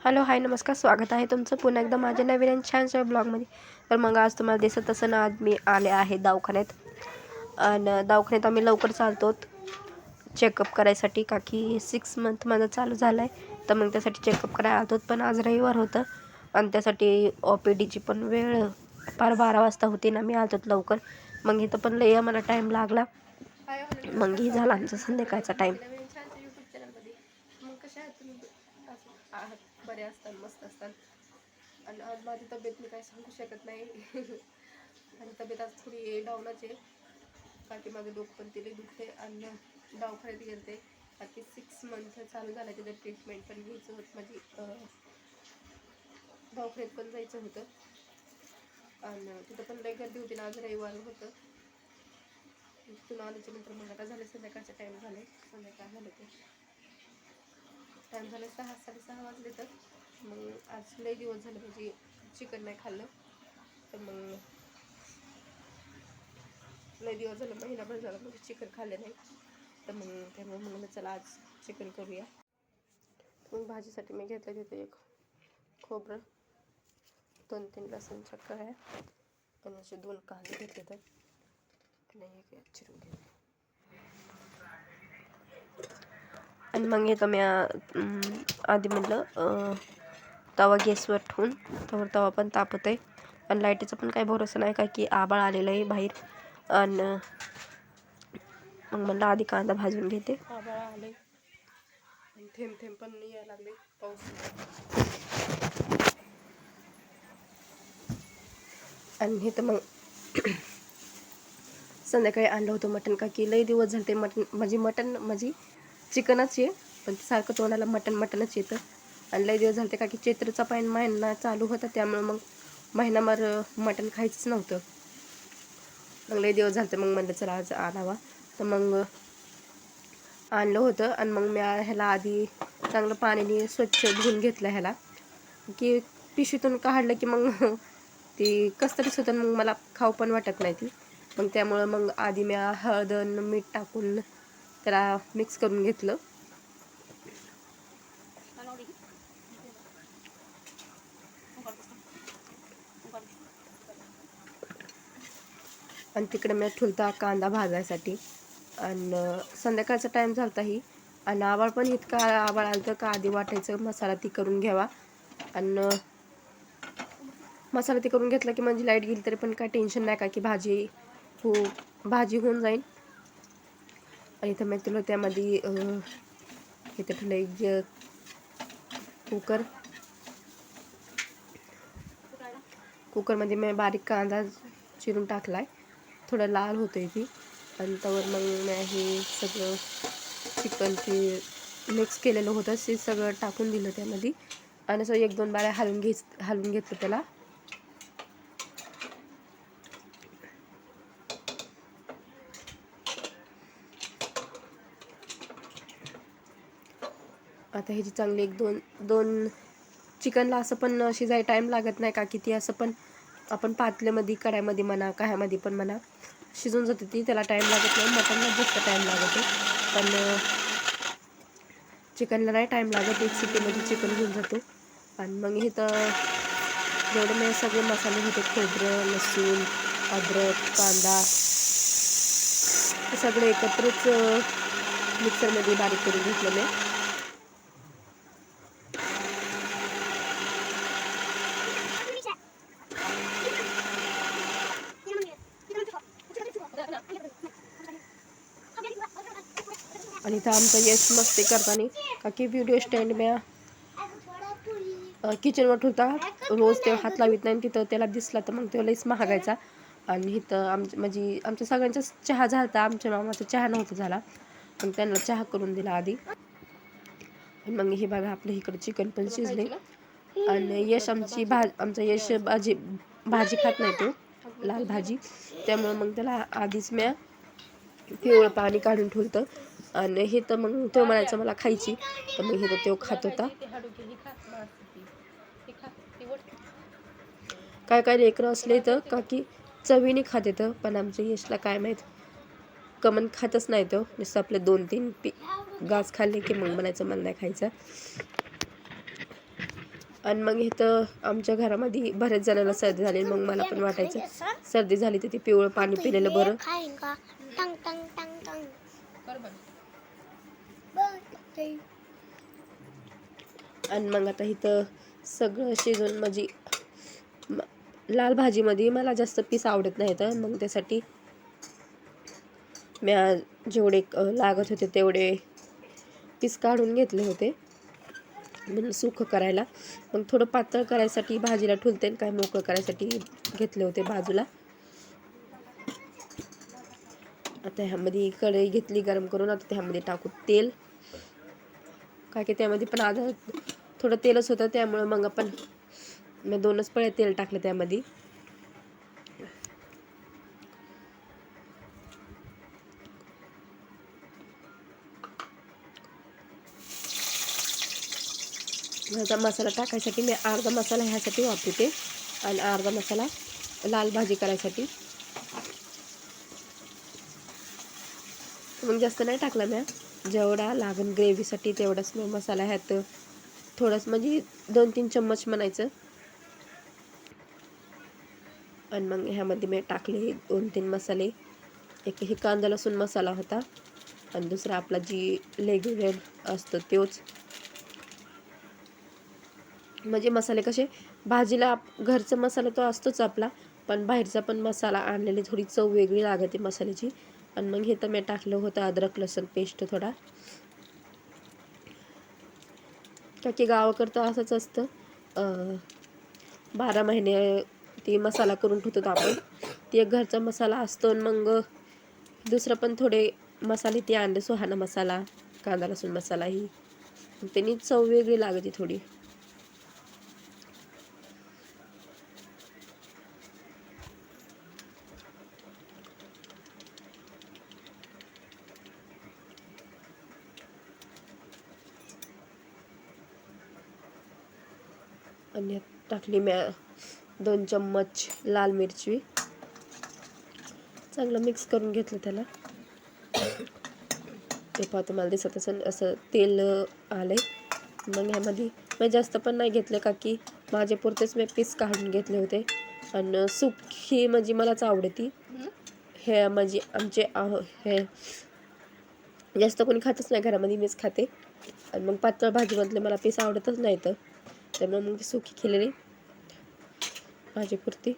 Hello hi नमस्कार स्वागत आहे तुमचं पुन्हा एकदा माझ्या नवीन आणि छानशा ब्लॉगमध्ये. तर मग आज तुम्हाला दिसत असं ना आज मी आले आहे दवाखान्यात. आणि दवाखान्यात आम्ही लवकर चालतो चेकअप करायसाठी. का की सिक्स मंथ माझं चालू झालं आहे तर मग त्यासाठी चेकअप करायला आलो पण आज रविवार होतं आणि त्यासाठी ओ पी डीची पण वेळ फार बारा वाजता होती ना मी आलो लवकर. मग इथं पण लई आम्हाला टाईम लागला. मग ही झाला आमचा संध्याकाळचा टाईम नवीन छानच्या यूट्यूब चॅनलमध्ये मग कशा आहात तुम्ही असं आहात बरे असतात मस्त असतात. आणि आज माझी तब्येत मी काय सांगू शकत नाही. आणि तब्येत आज थोडी डाऊनच आहे. बाकी माझं डोकं पण तिला दुखते आणि दवाखान्यात गेलते. कारण बाकी सिक्स मंथ चालू झालं त्याचं ट्रीटमेंट पण घ्यायचं होतं. माझी अं, दवाखान्यात पण जायचं होतं. आणि तिथं पण लई गर्दी होती ना आज रविवार होतं. तिथून आल्याच्यानंतर मग आता झालं संध्याकाळचा टाईम झाले संध्याकाळ झालं टाईम झाले सहा साडेसहा वाजले तर मग आज लई दिवस झाले म्हणजे चिकन नाही खाल्लं. तर मग लई दिवस झालं महिनाभर झाला म्हणजे चिकन खाल्लं नाही. तर मग त्यामुळे मग म्हणलं चला आज चिकन करूया. मग भाजीसाठी मी घेतलं तिथे एक खोबरं दोन तीन लसूणच्या कळ्या आणि असे दोन कांदे घेतले तर आणि एक एक चिरून घेतले. आणि मग येतं मी आधी म्हटलं तवा गॅसवर ठेवून त्यावर तवा पण तापत आहे आणि लाईटीचा पण काही भरोसा नाही का की आबाळ आलेलं आहे बाहेर. आणि मग म्हणलं आधी कांदा भाजून घेते. आभाळ आले आणि थेंब थेंब पण यायला लागले पाऊस. आणि हे तर मग संध्याकाळी आणलं होतं मटण का की लई दिवस झाले ते मटण. म्हणजे मटण म्हणजे चिकनच आहे पण सारखं तोंडाला मटण मटणच येतं. आणि लई दिवस झाले ते का की चैत्रचा पायन महिना चालू होता त्यामुळे मग महिनाभर मटण खायचंच नव्हतं. मग लई दिवस झाले मग म्हणलं चला आज आणावा. तर मग आणलं होतं आणि मग मी ह्याला आधी चांगलं पाण्याने स्वच्छ धुवून घेतलं ह्याला. की पिशवीतून काढलं की मग ती कसतरीच होतं मग मला खाऊ पण वाटत नाही ती. मग त्यामुळं मग आधी मी हळद मीठ टाकून त्याला मिक्स करून घेतलं. आणि तिकडे मी ठुलता कांदा भाजायसाठी. आणि संध्याकाळचा टाईम झाला ही. आणि आवाळ पण इतका आवाळ आलं तर का आधी वाटायचं मसाला ती करून घ्यावा. आणि मसाला ती करून घेतला की म्हणजे लाइट गेली तरी पण काय टेन्शन नाही का की भाजी हो भाजी होऊन जाईल. आणि इथं मी तुला त्यामध्ये इथं ठेवलं एक ज- कुकर. कुकरमध्ये मी बारीक कांदा चिरून टाकलाय. थोडं लाल होतं ती. आणि त्यावर मग मी हे सगळं चिकन ते मिक्स केलेलं होतं. ते सगळं टाकून दिलं त्यामध्ये. आणि असं एक दोन बाऱ्या हलवून घेच हलवून घेतलं त्याला. आता ह्याची चांगली एक दोन दोन चिकनला असं पण शिजाय टाईम लागत नाही का? की ती असं पण आपण पातल्यामध्ये कढाईमध्ये म्हणा काह्यामध्ये पण म्हणा शिजून जाते ती. त्याला टाईम लागत नाही. मटनला जास्त टाईम लागत. आहे पण चिकनला नाही टाईम लागत. एक सिटीमध्ये चिकन घेऊन जातो. आणि मग हे तर जेवढे मी सगळे मसाले होते खोबरं लसूण अद्रक कांदा हे सगळे एकत्रच मिक्सरमध्ये बारीक करून घेतलेले मी आणि इथं आमचं यश मस्ती करताना का की व्हिडिओ स्टँड म्या किचनवर ठेवता. रोज ते हात लावित नाही आणि तिथं त्याला दिसला तर मग तो लईच महागायचा. आणि इथं आमच्या म्हणजे आमच्या सगळ्यांचाच चहा झाला आमच्या मामाचा चहा नव्हता झाला. मग त्यांना चहा करून दिला आधी. आणि मग हे बघा आपलं इकडं चिकन पण शिजले आणि यश आमची भा आमचा यश भाजी भाजी खात नाही तो लाल भाजी. त्यामुळे मग त्याला आधीच म्या पिवळं पाणी काढून ठेवतं आणि हे तर मग तो म्हणायचं मला खायची. तर मग हे तर तो खात होता. काय काय लेकरं असले तर का की चवीने खात येतं पण आमच्या यशला काय माहीत? कमन खातच नाही तो. नुसतं आपले दोन तीन पी घास खाल्ले की मग म्हणायचं मला नाही खायचं. आणि मग इथं आमच्या घरामध्ये बऱ्याच जणांना सर्दी झाली. मग मला पण वाटायचं सर्दी झाली तर ते पिवळं पाणी पिलेलं बरं. काही आणि मग आता इथं सगळं शिजून म्हणजे लाल भाजीमध्ये मला जास्त पीस आवडत नाही तर मग त्यासाठी मी आज जेवढे लागत होते तेवढे पीस काढून घेतले होते. म्हणून सुकं करायला. मग थोडं पातळ करायसाठी भाजीला ठुलते आणि काय मोकळं करायसाठी घेतले होते बाजूला. आता ह्यामध्ये कढई घेतली गरम करून आता त्यामध्ये टाकू तेल. काय की त्यामध्ये पण आज थोडं तेलच होतं मग आपण मी दोनच पळे तेल टाकलं मसाला टाकायसाठी मी अर्धा मसाला ह्यासाठी वापरते अर्धा मसाला लाल भाजी करायसाठी. मग जास्त नाही टाकला म्या. जेवढा लागन ग्रेव्हीसाठी तेवढाच मग मसाला ह्यात थोडंच म्हणजे दोन तीन चम्मच म्हणायचं. आणि मग ह्यामध्ये मी टाकले दोन तीन मसाले. एक हे कांदा लसूण मसाला होता. आणि दुसरा आपला जी रेग्युलर असतो तोच. म्हणजे मसाले कसे भाजीला घरचा मसाला तो असतोच आपला पण बाहेरचा पण मसाला आणलेली थोडी चव वेगळी लागते मसाल्याची. आणि मग हे तर मी टाकलं होतं अद्रक लसूण पेस्ट थोडा. का की गावाकडं तर असंच असतं. बारा महिने ती मसाला करून ठेवतो आपण. ती एक घरचा मसाला असतो आणि मग दुसरं पण थोडे मसाले ते आणले सुहाणा मसाला कांदा लसूण मसाला ही. त्यांनी चव वेगळी लागते थोडी. आणि टाकली म्या दोन चम्मच लाल मिरची. चांगलं मिक्स करून घेतलं त्याला. ते पहा तुम्हाला दिसत असेल असं तेल आलंय. मग ह्यामध्ये मी जास्त पण नाही घेतलं का की माझे पुरतेच मी पीस काढून घेतले होते. आणि सुकी म्हणजे मलाच आवडती. हे म्हणजे आमचे हे जास्त कोणी खातच नाही घरामध्ये मीच खाते. आणि मग पातळ भाजीमधले मला पीस आवडतच नाही तर. त्यामुळे मग सुखी सुकी केलेली. कुर्ती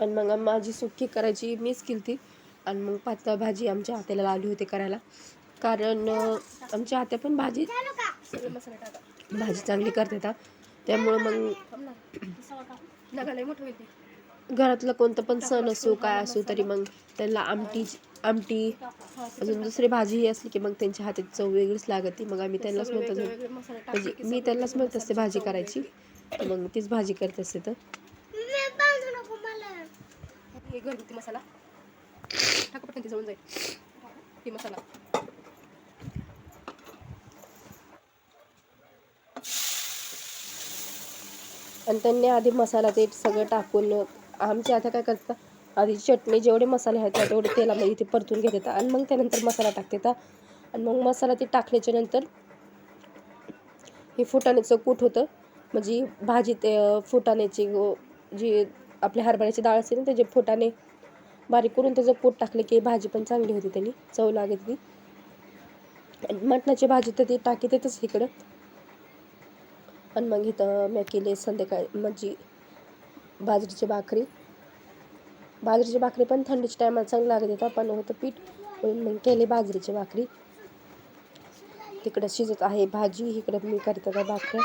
आणि मग माझी सुकी करायची मीच केली ती आणि मग पातळ भाजी आमच्या हाताला लावली होती करायला. कारण आमच्या आत्या पण भाजी भाजी चांगली करते त्यामुळं मग घरातलं कोणतं पण सण असो काय असो तरी मग त्यांना आमटी आमटी अजून दुसरी भाजीही असली की मग त्यांच्या हातात चव वेगळीच लागते. मग आम्ही त्यांनाच म्हणत असतो म्हणजे मी त्यांनाच म्हणत असते भाजी करायची मग तीच भाजी करत असते तर. घरगुती मसाला. टाका पटकन जाईल. ती मसाला. आणि त्यांनी आधी मसाला ते सगळं टाकून आमचे आता काय करतात आधी चटणी जेवढे मसाले आहेत ना तेवढे तेलामध्ये ते परतून घेतात आणि मग त्यानंतर मसाला टाकतात आणि मग मसाला ते टाकल्याच्या नंतर हे फुटाण्याचं कूट होतं. म्हणजे भाजी ते फुटाण्याची जी आपल्या हरभऱ्याची डाळ असते ना त्याचे फुटाणे बारीक करून त्याचं कूट टाकलं की भाजी पण चांगली होती त्यांनी चव लागत ती. आणि मटणाची भाजी तर ती टाकी तिथंच इकडं. आणि मग इथं मी केले संध्याकाळी म्हणजे बाजरीची भाकरी. बाजरीची भाकरी पण थंडीच्या टायमाला चांगली लागत होता पण होतं पीठ. म्हणून मग केली बाजरीची भाकरी. तिकडं शिजत आहे भाजी इकडं मी करत आहे भाकऱ्या.